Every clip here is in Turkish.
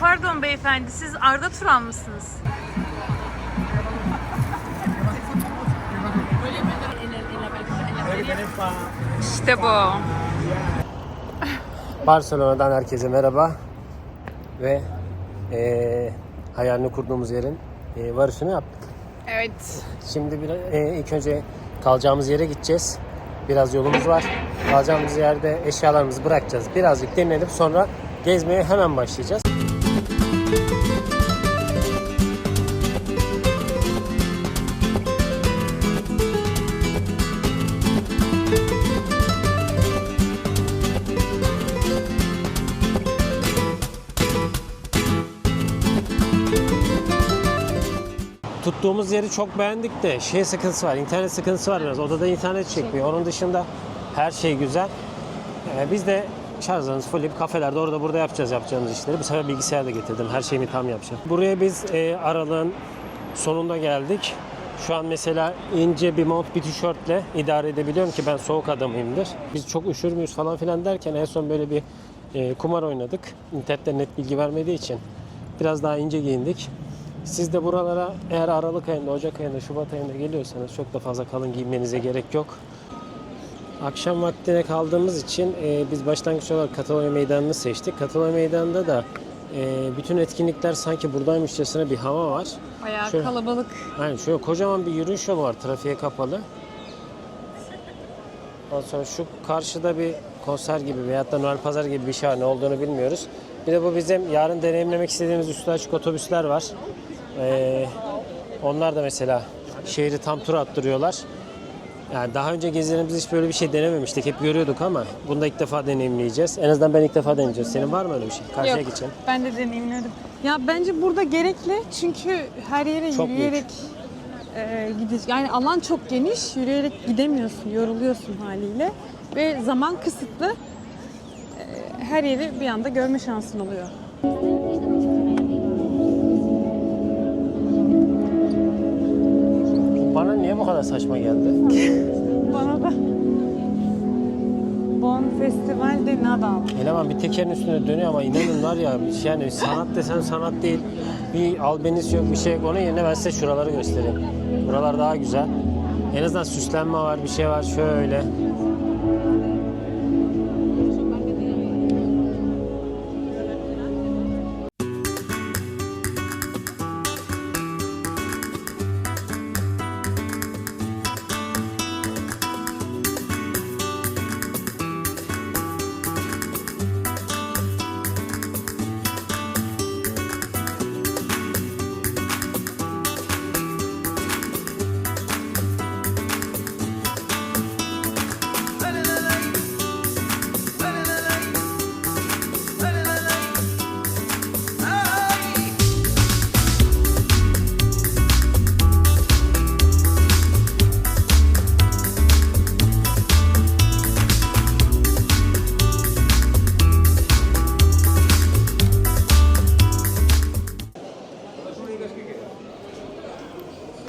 Pardon beyefendi, siz Arda Turan mısınız? İşte bu. Barcelona'dan herkese merhaba ve eee hayalini kurduğumuz yerin eee varışını yaptık. Evet. Şimdi bir, eee, ilk önce kalacağımız yere gideceğiz. Biraz yolumuz var. Kalacağımız yerde eşyalarımızı bırakacağız. Birazcık dinlenip sonra gezmeye hemen başlayacağız. Tuttuğumuz yeri çok beğendik de şey sıkıntısı var, internet sıkıntısı var biraz. Odada internet çekmiyor. Onun dışında her şey güzel. Ee, biz de şarjlarımız fulleyip kafelerde orada burada yapacağız yapacağımız işleri. Bu sefer bilgisayar da getirdim. Her şeyini tam yapacağım. Buraya biz e, aralığın sonunda geldik. Şu an mesela ince bir mont bir tişörtle idare edebiliyorum ki ben soğuk adamıyımdır. Biz çok üşür müyüz falan filan derken en son böyle bir e, kumar oynadık. İnternette net bilgi vermediği için biraz daha ince giyindik. Siz de buralara eğer Aralık ayında, Ocak ayında, Şubat ayında geliyorsanız çok da fazla kalın giyinmenize gerek yok. Akşam vaktine kaldığımız için e, biz başlangıç olarak Katalonya Meydanı'nı seçtik. Katalonya Meydanı'nda da e, bütün etkinlikler sanki buradaymışçasına bir hava var. Bayağı Şöyle- kalabalık. Aynen şöyle kocaman bir yürüyüş yolu var trafiğe kapalı. Ondan sonra şu karşıda bir konser gibi veyahut da Noel Pazar gibi bir şey var ne olduğunu bilmiyoruz. Bir de bu bizim yarın deneyimlemek istediğimiz üstü açık otobüsler var. Ee, onlar da mesela şehri tam tur attırıyorlar. Yani daha önce gezilerimizde hiç böyle bir şey denememiştik. Hep görüyorduk ama bunu da ilk defa deneyimleyeceğiz. En azından ben ilk defa deneyeceğiz. Senin var mı öyle bir şey? Karşıya Yok, geçelim. ben de deneyimledim. Ya bence burada gerekli çünkü her yere Çok yürüyerek e, gideceğiz. Yani alan çok geniş, yürüyerek gidemiyorsun, yoruluyorsun haliyle ve zaman kısıtlı. E, her yeri bir anda görme şansın oluyor. Niye bu kadar saçma geldi? Bana da Bon Festival de Nadal. Eleman bir tekerin üstüne dönüyor ama inanın var ya yani sanat desen sanat değil. Bir albenisi yok bir şey yok. Onun yerine ben size şuraları göstereyim. Buralar daha güzel. En azından süslenme var bir şey var şöyle.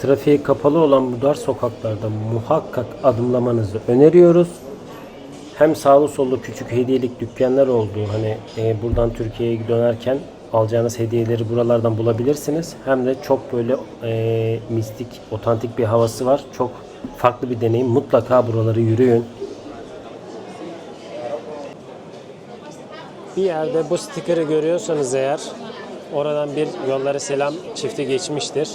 Trafiğe kapalı olan bu dar sokaklarda muhakkak adımlamanızı öneriyoruz. Hem sağlı sollu küçük hediyelik dükkanlar olduğu hani e, buradan Türkiye'ye dönerken alacağınız hediyeleri buralardan bulabilirsiniz. Hem de çok böyle e, mistik, otantik bir havası var. Çok farklı bir deneyim. Mutlaka buraları yürüyün. Bir yerde bu stikeri görüyorsanız eğer oradan bir yollara selam çifti geçmiştir.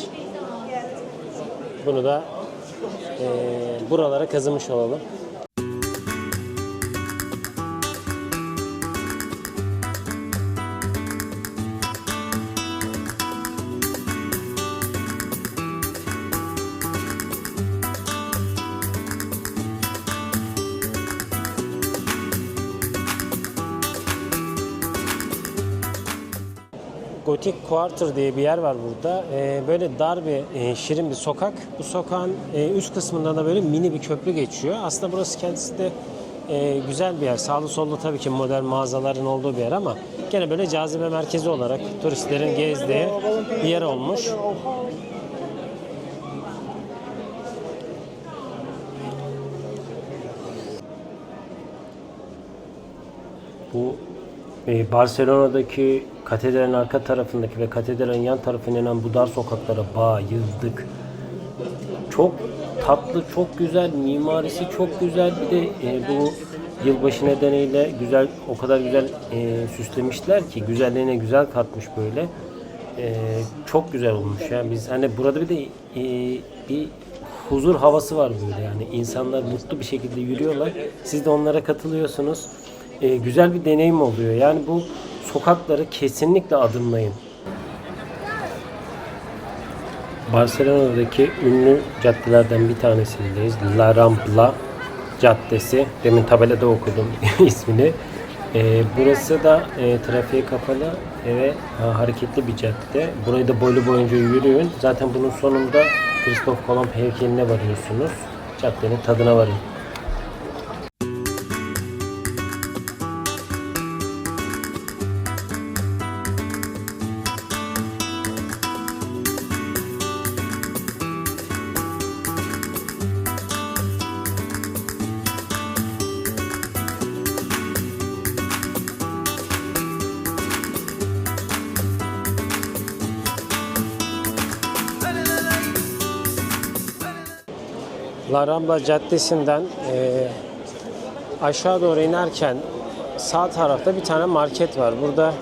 Bunu da eee, buralara kazımış olalım. Gothic Quarter diye bir yer var burada. Ee, böyle dar bir, e, şirin bir sokak. Bu sokağın e, üst kısmında da böyle mini bir köprü geçiyor. Aslında burası kendisi de e, güzel bir yer. Sağlı sollu tabii ki modern mağazaların olduğu bir yer ama gene böyle cazibe merkezi olarak turistlerin gezdiği bir yer olmuş. Barcelona'daki katedralin arka tarafındaki ve katedralin yan tarafına inen bu dar sokaklara bayıldık. Çok tatlı, çok güzel, mimarisi çok güzel. Bir de e, bu yılbaşı nedeniyle güzel, o kadar güzel e, süslemişler ki güzelliğine güzel katmış böyle. E, çok güzel olmuş ya. Biz hani burada bir de e, bir huzur havası var böyle yani. insanlar mutlu bir şekilde yürüyorlar. Siz de onlara katılıyorsunuz. E, güzel bir deneyim oluyor. Yani bu sokakları kesinlikle adımlayın. Barcelona'daki ünlü caddelerden bir tanesindeyiz. La Rambla Caddesi. Demin tabelada okudum ismini. Ee, burası da e, trafiğe kapalı ve ha, hareketli bir cadde. Burayı da boylu boyunca yürüyün. Zaten bunun sonunda Kristof Kolomb heykeline varıyorsunuz. Caddenin tadına varın. La Rambla Caddesi'nden e, aşağı doğru inerken sağ tarafta bir tane market var. Burada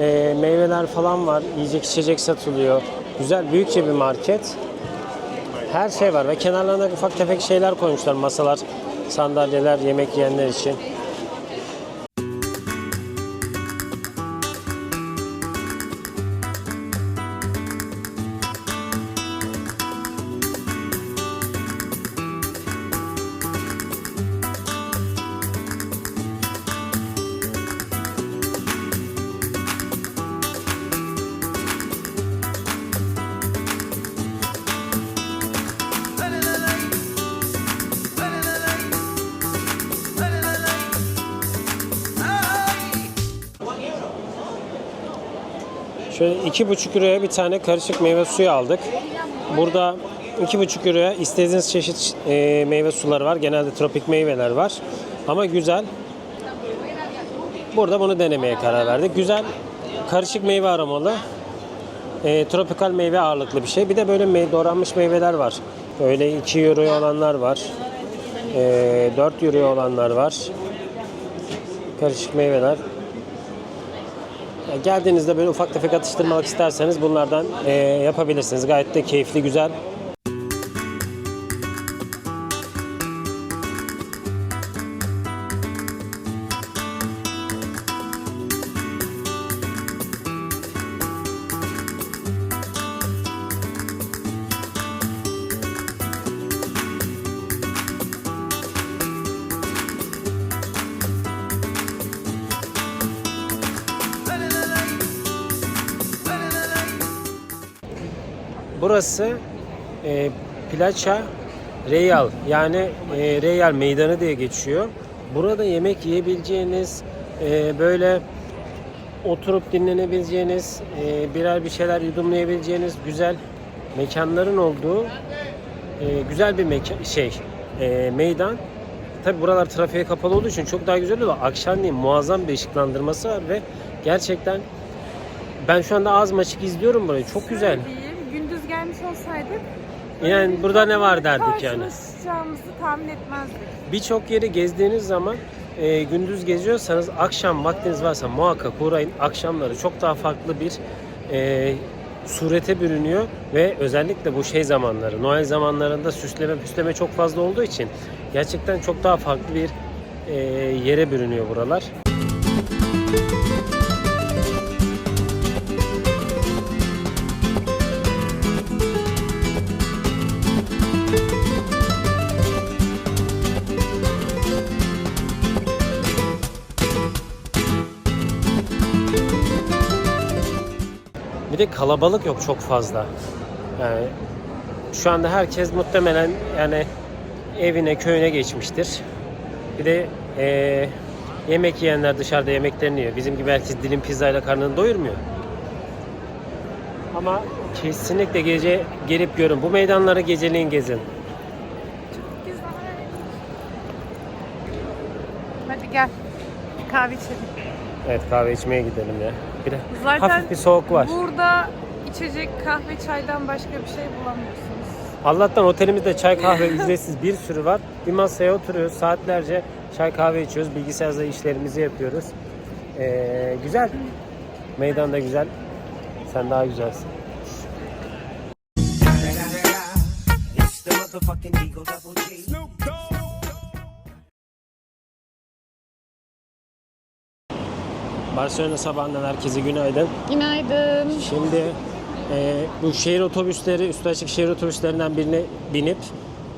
e, meyveler falan var, yiyecek içecek satılıyor. Güzel, büyükçe bir market. Her şey var ve kenarlarına ufak tefek şeyler koymuşlar. Masalar, sandalyeler, yemek yiyenler için. Şöyle iki buçuk euroya bir tane karışık meyve suyu aldık. Burada iki buçuk euroya istediğiniz çeşit e, meyve suları var. Genelde tropik meyveler var. Ama güzel. Burada bunu denemeye karar verdik. Güzel karışık meyve aromalı. E, tropikal meyve ağırlıklı bir şey. Bir de böyle mey- doğranmış meyveler var. Öyle 2 euroya olanlar var. E, 4 euroya olanlar var. Karışık meyveler. Geldiğinizde böyle ufak tefek atıştırmalık isterseniz bunlardan eee, yapabilirsiniz. Gayet de keyifli, güzel. Burası e, Plaça Real yani e, Real Meydanı diye geçiyor. Burada yemek yiyebileceğiniz e, böyle oturup dinlenebileceğiniz e, birer bir şeyler yudumlayabileceğiniz güzel mekanların olduğu e, güzel bir mekan şey e, meydan. Tabi buralar trafiğe kapalı olduğu için çok daha güzel oluyor. Akşamleyin muazzam bir ışıklandırması var ve gerçekten ben şu anda az maçık izliyorum burayı. Çok güzel. Gelmiş olsaydık Yani burada ne var derdik yani. karşılaşacağımızı tahmin etmezdik. Birçok yeri gezdiğiniz zaman e, gündüz geziyorsanız akşam vaktiniz varsa muhakkak uğrayın. Akşamları çok daha farklı bir e, surete bürünüyor ve özellikle bu şey zamanları, Noel zamanlarında süsleme püsleme çok fazla olduğu için gerçekten çok daha farklı bir e, yere bürünüyor buralar. Kalabalık yok çok fazla. Yani şu anda herkes muhtemelen yani evine köyüne geçmiştir. Bir de eee, yemek yiyenler dışarıda yemeklerini yiyor. Bizim gibi herkes dilim pizzayla karnını doyurmuyor. Ama kesinlikle gece gelip görün. Bu meydanları geceleyin gezin. Hadi gel. Kahve içelim. Evet kahve içmeye gidelim ya. Bir de Zaten hafif bir soğuk var. Burada içecek kahve çaydan başka bir şey bulamıyorsunuz. Allah'tan otelimizde çay kahve ücretsiz bir sürü var. Bir masaya oturuyoruz saatlerce çay kahve içiyoruz. Bilgisayarda işlerimizi yapıyoruz. Ee, güzel. Meydan da güzel. Sen daha güzelsin. It's the Barcelona sabahından herkese günaydın. Günaydın. Şimdi e, bu şehir otobüsleri, üstü açık şehir otobüslerinden birine binip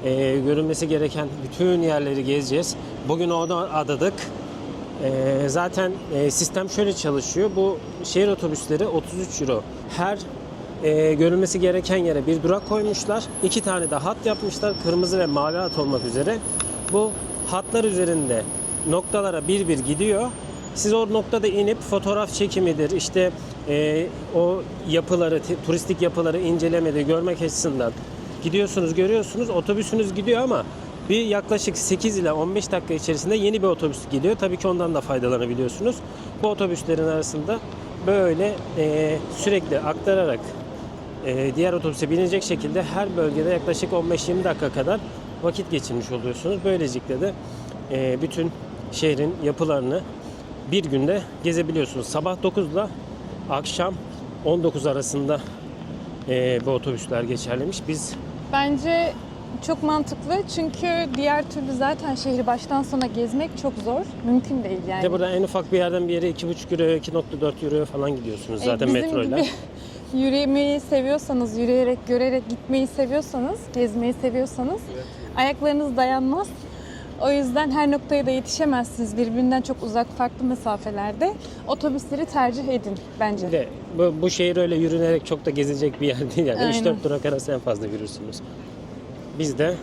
e, görülmesi gereken bütün yerleri gezeceğiz. Bugün onu adadık. E, zaten e, sistem şöyle çalışıyor. Bu şehir otobüsleri 33 euro. Her e, görülmesi gereken yere bir durak koymuşlar. İki tane de hat yapmışlar. Kırmızı ve mavi hat olmak üzere. Bu hatlar üzerinde noktalara bir bir gidiyor. Siz o noktada inip fotoğraf çekimidir, işte e, o yapıları, turistik yapıları incelemedir, görmek açısından gidiyorsunuz, görüyorsunuz. Otobüsünüz gidiyor ama bir yaklaşık 8 ile 15 dakika içerisinde yeni bir otobüs gidiyor. Tabii ki ondan da faydalanabiliyorsunuz. Bu otobüslerin arasında böyle e, sürekli aktararak e, diğer otobüse binecek şekilde her bölgede yaklaşık 15-20 dakika kadar vakit geçirmiş oluyorsunuz. Böylelikle de e, bütün şehrin yapılarını bir günde gezebiliyorsunuz. Sabah 9 ile akşam 19 arasında e, bu otobüsler geçerliymiş. Biz Bence çok mantıklı çünkü diğer türlü zaten şehri baştan sona gezmek çok zor. Mümkün değil yani. de burada en ufak bir yerden bir yere 2,5 euro, 2.4 euro falan gidiyorsunuz E, zaten bizim metroyla. gibi yürümeyi seviyorsanız, yürüyerek, görerek gitmeyi seviyorsanız, gezmeyi seviyorsanız ayaklarınız dayanmaz. O yüzden her noktaya da yetişemezsiniz. Birbirinden çok uzak farklı mesafelerde. Otobüsleri tercih edin bence. De bu, bu şehir öyle yürünerek çok da gezilecek bir yer değil yani. Aynen. 3-4 durak arası en fazla yürürsünüz. Biz de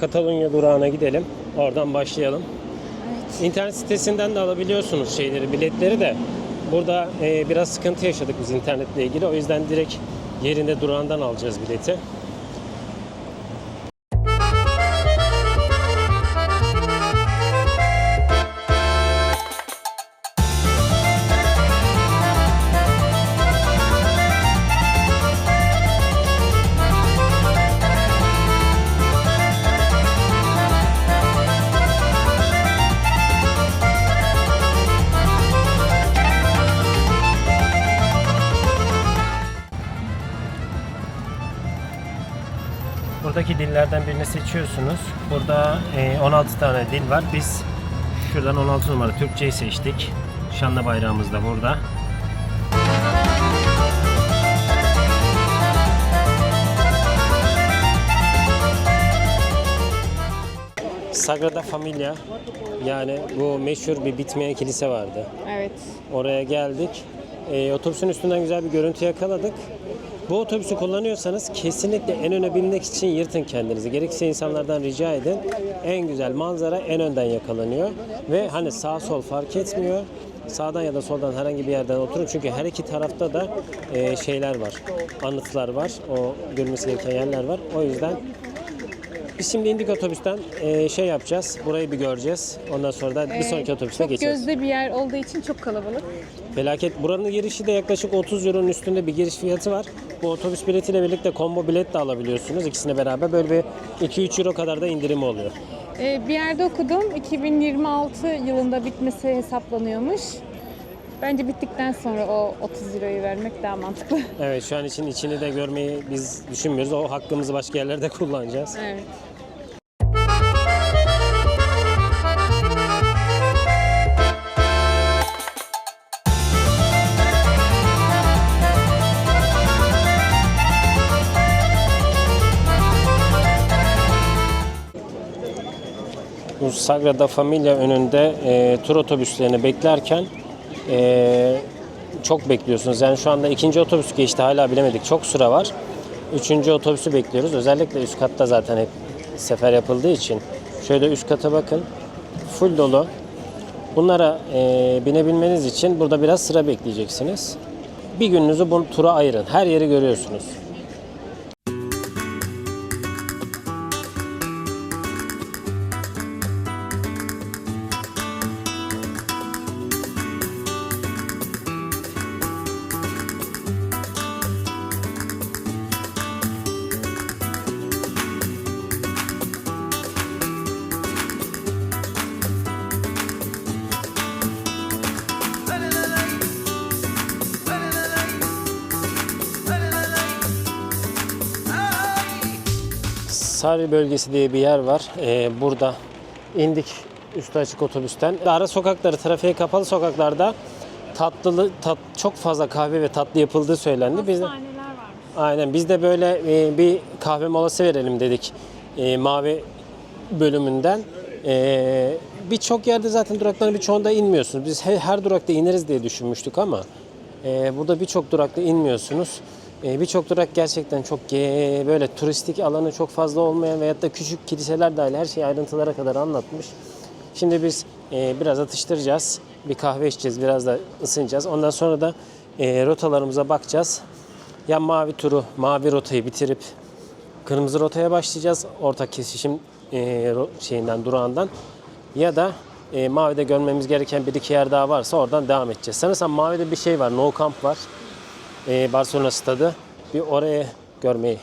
Katalunya durağına gidelim. Oradan başlayalım. Evet. İnternet sitesinden de alabiliyorsunuz şeyleri, biletleri de. Burada e, biraz sıkıntı yaşadık biz internetle ilgili. O yüzden direkt yerinde durağından alacağız bileti. Buradaki dillerden birini seçiyorsunuz. Burada e, 16 tane dil var. Biz şuradan 16 numara Türkçeyi seçtik. Şanlı bayrağımız da burada. Sagrada Familia yani bu meşhur bir bitmeyen kilise vardı. Evet. Oraya geldik. Ee, otobüsün üstünden güzel bir görüntü yakaladık. Bu otobüsü kullanıyorsanız kesinlikle en öne binmek için yırtın kendinizi. Gerekirse insanlardan rica edin. En güzel manzara en önden yakalanıyor. Ve hani sağ sol fark etmiyor. Sağdan ya da soldan herhangi bir yerden oturun. Çünkü her iki tarafta da e, şeyler var. Anıtlar var. O görülmesi gereken yerler var. O yüzden biz şimdi indik otobüsten e, şey yapacağız. Burayı bir göreceğiz. Ondan sonra da bir sonraki otobüse Çok gözde bir yer olduğu için çok kalabalık. Felaket. Buranın girişi de yaklaşık 30 euronun üstünde bir giriş fiyatı var. Bu otobüs biletiyle birlikte combo bilet de alabiliyorsunuz. İkisine beraber böyle bir 2-3 euro kadar da indirimi oluyor. Ee, bir yerde okudum 2026 yılında bitmesi hesaplanıyormuş. Bence bittikten sonra o 30 lirayı vermek daha mantıklı. Evet şu an için içini de görmeyi biz düşünmüyoruz. O hakkımızı başka yerlerde kullanacağız. Evet. Sagrada Familia önünde e, tur otobüslerini beklerken e, çok bekliyorsunuz. Yani şu anda ikinci otobüs geçti hala bilemedik. Çok sıra var. Üçüncü otobüsü bekliyoruz. Özellikle üst katta zaten hep sefer yapıldığı için. Şöyle üst kata bakın. Full dolu. Bunlara e, binebilmeniz için burada biraz sıra bekleyeceksiniz. Bir gününüzü bu tura ayırın. Her yeri görüyorsunuz. Sahil bölgesi diye bir yer var. Ee, burada indik üstü açık otobüsten. Ara sokakları, trafiğe kapalı sokaklarda tatlı, tat, çok fazla kahve ve tatlı yapıldığı söylendi. Biz de, aynen biz de böyle e, bir kahve molası verelim dedik e, mavi bölümünden. E, Birçok yerde zaten durakların birçoğunda inmiyorsunuz. Biz he- her durakta ineriz diye düşünmüştük ama e, burada birçok durakta inmiyorsunuz. E, birçok durak gerçekten çok böyle turistik alanı çok fazla olmayan veyahut da küçük kiliseler dahil her şeyi ayrıntılara kadar anlatmış. Şimdi biz e, biraz atıştıracağız. Bir kahve içeceğiz, biraz da ısınacağız. Ondan sonra da e, rotalarımıza bakacağız. Ya mavi turu, mavi rotayı bitirip kırmızı rotaya başlayacağız. Ortak kesişim e, şeyinden, durağından. Ya da e, mavide görmemiz gereken bir iki yer daha varsa oradan devam edeceğiz. Sanırsam mavide bir şey var, No Camp var. E, Barcelona stadı. Bir oraya görmeyi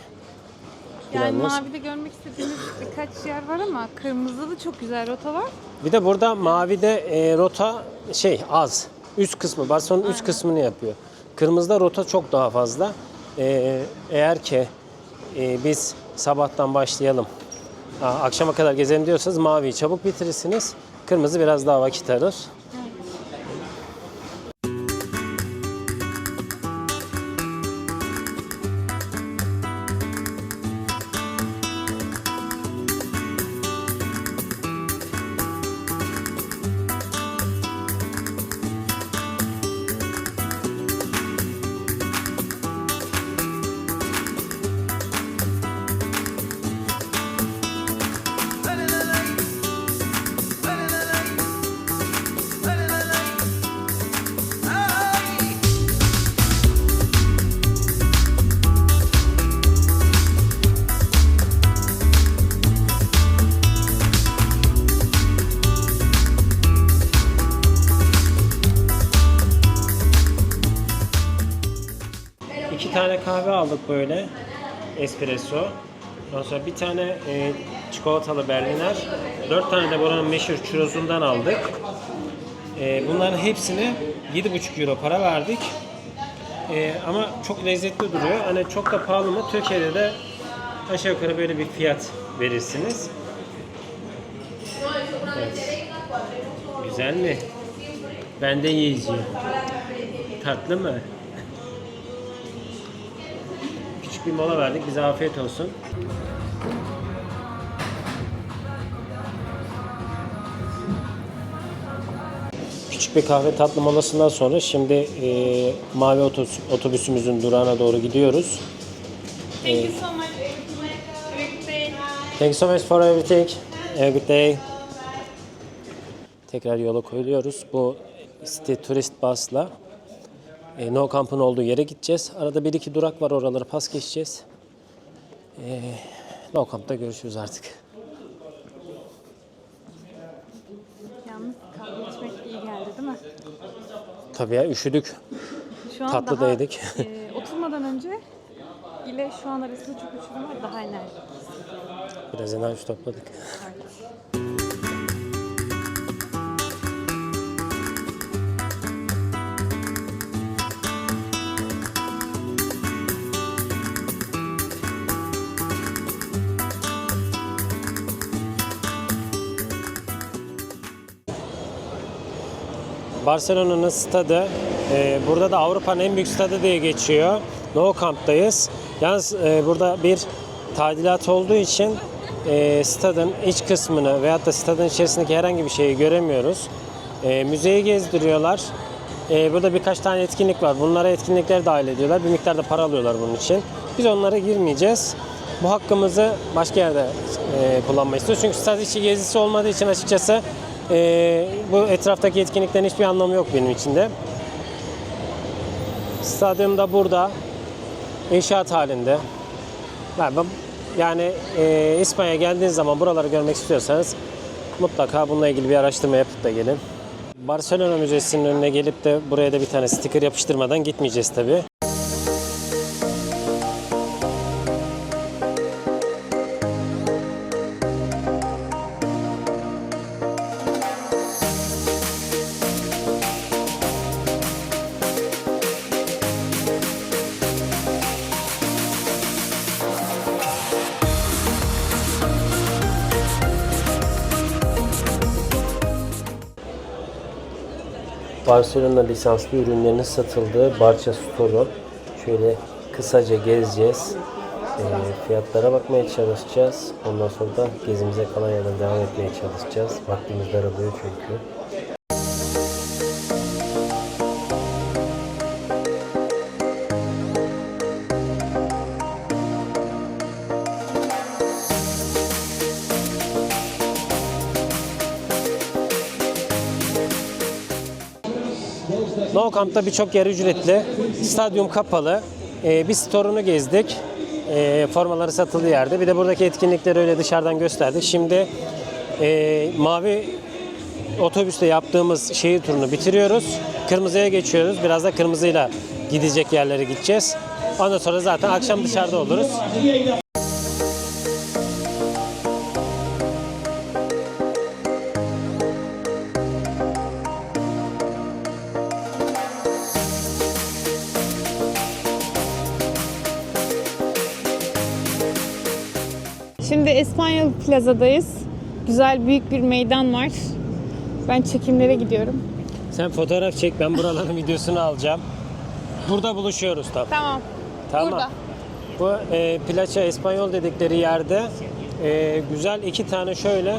Yani planlıyoruz. mavide görmek istediğimiz birkaç yer var ama kırmızıda da çok güzel rota var. Bir de burada mavide e, rota şey az. Üst kısmı, Barcelona'nın üst kısmını yapıyor. Kırmızıda rota çok daha fazla. E, eğer ki e, biz sabahtan başlayalım, a- akşama kadar gezelim diyorsanız maviyi çabuk bitirirsiniz. Kırmızı biraz daha vakit alır. Böyle. Espresso. Ondan sonra bir tane e, çikolatalı berliner. Dört tane de buranın meşhur churrosundan aldık. E, bunların hepsini 7,5 euro para verdik. E, ama çok lezzetli duruyor. Hani çok da pahalı mı? Türkiye'de de aşağı yukarı böyle bir fiyat verirsiniz. Evet. Güzel mi? Ben de yiyeceğim. Tatlı mı? Bir mola verdik. Bize afiyet olsun. Küçük bir kahve tatlı molasından sonra şimdi e, mavi otobüs, otobüsümüzün durağına doğru gidiyoruz. Thank you so much. Thank you so much for everything. Have a good day. Tekrar yola koyuluyoruz. Bu City Turist Bus'la e, No Camp'ın olduğu yere gideceğiz. Arada bir iki durak var oraları pas geçeceğiz. E, no Camp'ta görüşürüz artık. Yalnız kahve içmek iyi geldi değil mi? Tabii ya üşüdük. Şu an Tatlı daha, da yedik. e, oturmadan önce ile şu an arasında çok uçurum var. Daha enerjik. Biraz enerji topladık. Barcelona'nın stadı. e, burada da Avrupa'nın en büyük stadı diye geçiyor. No Camp'tayız. Yalnız e, burada bir tadilat olduğu için e, stadın iç kısmını veyahut da stadın içerisindeki herhangi bir şeyi göremiyoruz. E, müzeyi gezdiriyorlar. E, burada birkaç tane etkinlik var. Bunlara etkinlikler dahil ediyorlar. Bir miktarda para alıyorlar bunun için. Biz onlara girmeyeceğiz. Bu hakkımızı başka yerde e, kullanmayı istiyoruz. Çünkü stad içi gezisi olmadığı için açıkçası e, bu etraftaki etkinliklerin hiçbir anlamı yok benim için de. Stadyum da burada. İnşaat halinde. Yani, yani e, İspanya'ya geldiğiniz zaman buraları görmek istiyorsanız mutlaka bununla ilgili bir araştırma yapıp da gelin. Barcelona Müzesi'nin önüne gelip de buraya da bir tane sticker yapıştırmadan gitmeyeceğiz tabii. Barcelona lisanslı ürünlerinin satıldığı Barça Store'u şöyle kısaca gezeceğiz. Ee, fiyatlara bakmaya çalışacağız. Ondan sonra da gezimize kalan yerden devam etmeye çalışacağız. Vaktimiz daralıyor çünkü. No Camp'ta birçok yer ücretli. Stadyum kapalı. Ee, bir store'unu gezdik. Ee, formaları satıldığı yerde. Bir de buradaki etkinlikleri öyle dışarıdan gösterdik. Şimdi e, mavi otobüste yaptığımız şehir turunu bitiriyoruz. Kırmızıya geçiyoruz. Biraz da kırmızıyla gidecek yerlere gideceğiz. Ondan sonra zaten akşam dışarıda oluruz. Espanyol Plaza'dayız. Güzel büyük bir meydan var. Ben çekimlere gidiyorum. Sen fotoğraf çek. Ben buraların videosunu alacağım. Burada buluşuyoruz tam. Tamam. Tamam. Burada. Bu e, Plaça Espanyol dedikleri yerde e, güzel iki tane şöyle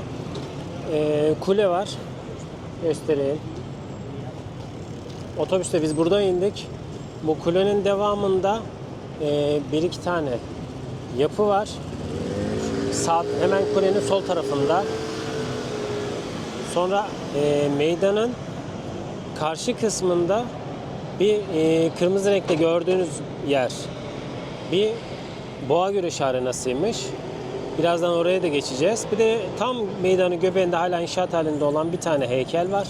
e, kule var. Göstereyim. Otobüste biz burada indik. Bu kulenin devamında e, bir iki tane yapı var. Sağ, hemen kulenin sol tarafında. Sonra e, meydanın karşı kısmında bir e, kırmızı renkte gördüğünüz yer bir boğa güreşi arenasıymış. Birazdan oraya da geçeceğiz. Bir de tam meydanın göbeğinde hala inşaat halinde olan bir tane heykel var.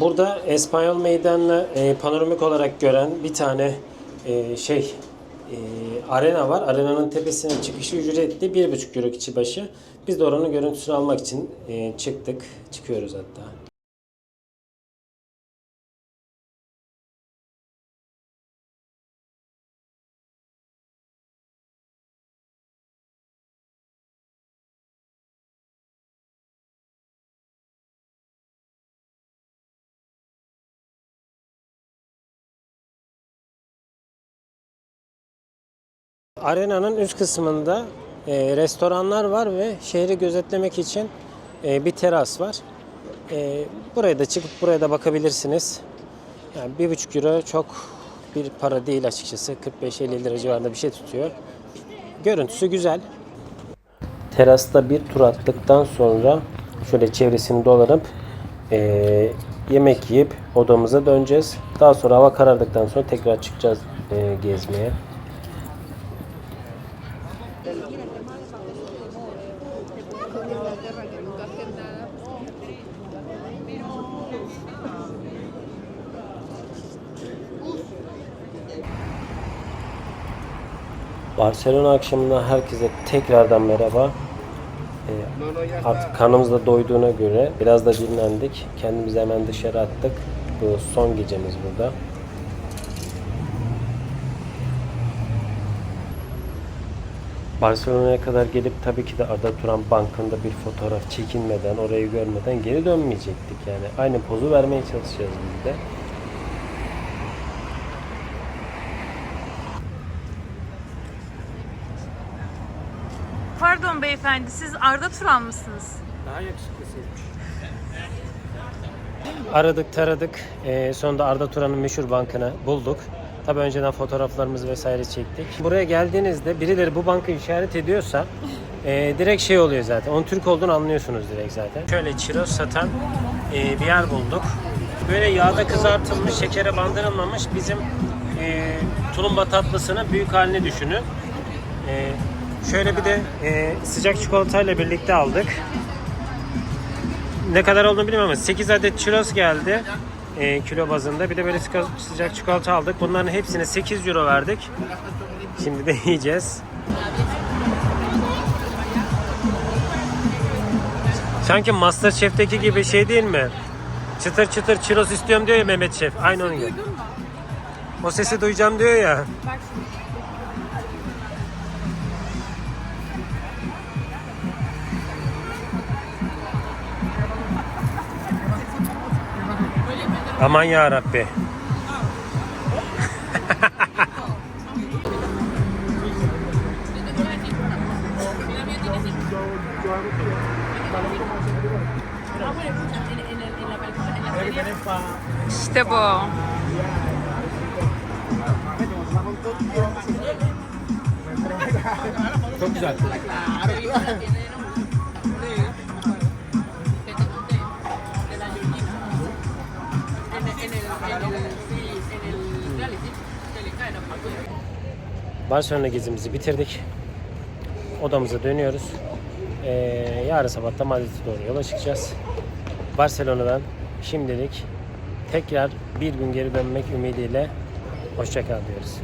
Burada Espanyol Meydanı'nı e, panoramik olarak gören bir tane e, şey e, arena var. Arenanın tepesine çıkışı ücretli 1,5 euro kişi başı. Biz de oranın görüntüsünü almak için e, çıktık. Çıkıyoruz hatta. Arenanın üst kısmında e, restoranlar var ve şehri gözetlemek için e, bir teras var. E, buraya da çıkıp buraya da bakabilirsiniz. Yani bir buçuk euro çok bir para değil açıkçası. 45-50 lira civarında bir şey tutuyor. Görüntüsü güzel. Terasta bir tur attıktan sonra şöyle çevresini dolanıp e, yemek yiyip odamıza döneceğiz. Daha sonra hava karardıktan sonra tekrar çıkacağız e, gezmeye. Barcelona akşamında herkese tekrardan merhaba. Ee, artık kanımız da doyduğuna göre biraz da dinlendik. Kendimizi hemen dışarı attık. Bu son gecemiz burada. Barcelona'ya kadar gelip tabii ki de Arda Turan Bankı'nda bir fotoğraf çekinmeden, orayı görmeden geri dönmeyecektik yani. Aynı pozu vermeye çalışacağız biz de. Pardon beyefendi, siz Arda Turan mısınız? Aradık taradık. Ee, sonunda Arda Turan'ın meşhur bankını bulduk. Tabii önceden fotoğraflarımızı vesaire çektik. Buraya geldiğinizde birileri bu bankı işaret ediyorsa e, direkt şey oluyor zaten. Onun Türk olduğunu anlıyorsunuz direkt zaten. Şöyle çiroz satan e, bir yer bulduk. Böyle yağda kızartılmış, şekere bandırılmamış bizim e, tulumba tatlısının büyük halini düşünün. E, şöyle bir de e, sıcak çikolatayla birlikte aldık ne kadar olduğunu bilmiyorum ama 8 adet churros geldi e, kilo bazında. Bir de böyle sıca- sıcak çikolata aldık. Bunların hepsine 8 euro verdik. Şimdi de yiyeceğiz. Sanki Masterchef'teki gibi şey değil mi? Çıtır çıtır churros istiyorum diyor ya Mehmet Şef. Aynı onun gibi. O sesi duyacağım diyor ya. Bak şimdi. Aman ya Rabbi. İşte bu. Çok Barcelona gezimizi bitirdik. Odamıza dönüyoruz. Ee, yarın sabah da Madrid'e doğru yola çıkacağız. Barcelona'dan şimdilik tekrar bir gün geri dönmek ümidiyle hoşçakal diyoruz.